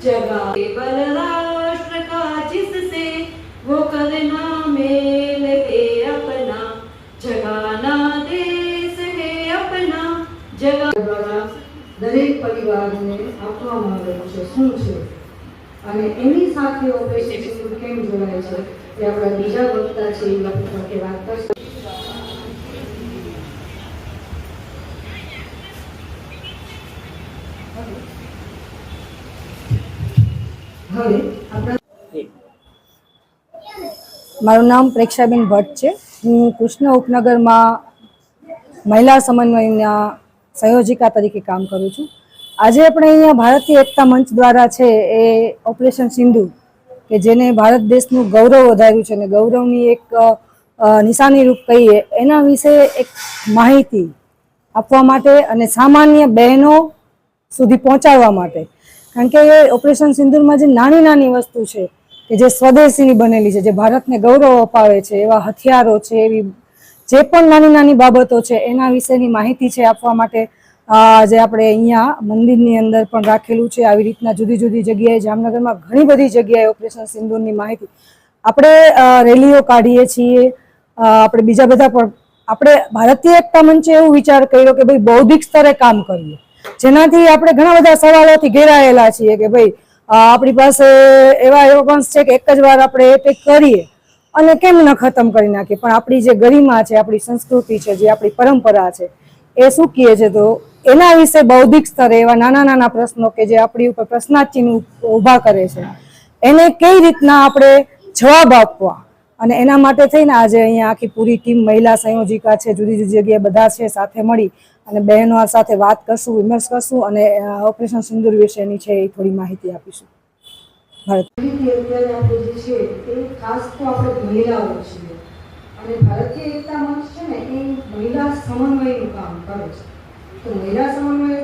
जगा केवल राष्ट्र का जिससे वो करना मेल है अपना जगाना देश है अपना जगा દ્વારા દરેક પરિવારને આપવામાં આવેલું છે શું છે અને એની સાથે ઓપરેશન સિંદૂર કેમ જોડાય છે એ આપણા બીજા વક્તા છે એ લોકો સાથે વાત કરશે હવે આપણા મારું નામ પ્રેક્ષાબેન ભટ્ટ છે. હું કૃષ્ણ ઉપનગરમાં મહિલા સમન્વયના સંયોજિકા તરીકે કામ કરું છું. આજે આપણે અહીંયા ભારતીય એકતા મંચ દ્વારા છે એ ઓપરેશન સિંધુ કે જેને ભારત દેશનું ગૌરવ વધાર્યું છે અને ગૌરવની એક નિશાની રૂપ કહીએ એના વિશે એક માહિતી આપવા માટે અને સામાન્ય બહેનો સુધી પહોંચાડવા માટે. કારણ કે ઓપરેશન સિંદુરમાં જે નાની નાની વસ્તુ છે, કે જે સ્વદેશીની બનેલી છે, જે ભારતને ગૌરવ અપાવે છે, એવા હથિયારો છે, એવી જે પણ નાની નાની બાબતો છે, એના વિશેની માહિતી છે આપવા માટે જે આપણે અહીંયા મંદિરની અંદર પણ રાખેલું છે, આવી રીતના જુદી જુદી જગ્યાએ, જામનગરમાં ઘણી બધી જગ્યાએ ઓપરેશન સિંદુરની માહિતી. આપણે રેલીઓ કાઢીએ છીએ આપણે બીજા બધા પણ, આપણે ભારતીય એકતા મંચે એવું વિચાર કર્યો કે ભાઈ બૌદ્ધિક સ્તરે કામ કરીએ. જેનાથી આપણે ઘણા બધા સવાલોથી ઘેરાયેલા છીએ કે ભાઈ આપણી પાસે એવા એવા વંશ છે કે એક જ વાર આપણે એટેક કરીએ અને કેમ ન ખતમ કરી નાખીએ? પણ આપણી જે ગરિમા છે, આપણી સંસ્કૃતિ છે, જે આપણી પરંપરા છે, એ શું કહે છે? તો એના વિશે બૌદ્ધિક સ્તરે એવા નાના નાના પ્રશ્નો કે જે આપણી ઉપર પ્રશ્નાર્થીનું ઊભા કરે છે. એને કઈ રીતના આપણે જવાબ આપવા? અને એના માટે થઈને આજે અહીંયા આખી પૂરી ટીમ મહિલા સંયોજિકા છે જુદી જુદી જગ્યાએ બધા છે સાથે મળી અને બહેનો સાથે વાત કરશું, વિમર્શ કરશું અને ઓપરેશન સિંદૂર વિશેની છે એ થોડી માહિતી આપીશું. ભારતીય એકતા મંચ છે ને એ મહિલા સમન્વયનું કામ કરે છે. તો મહિલા સમન્વય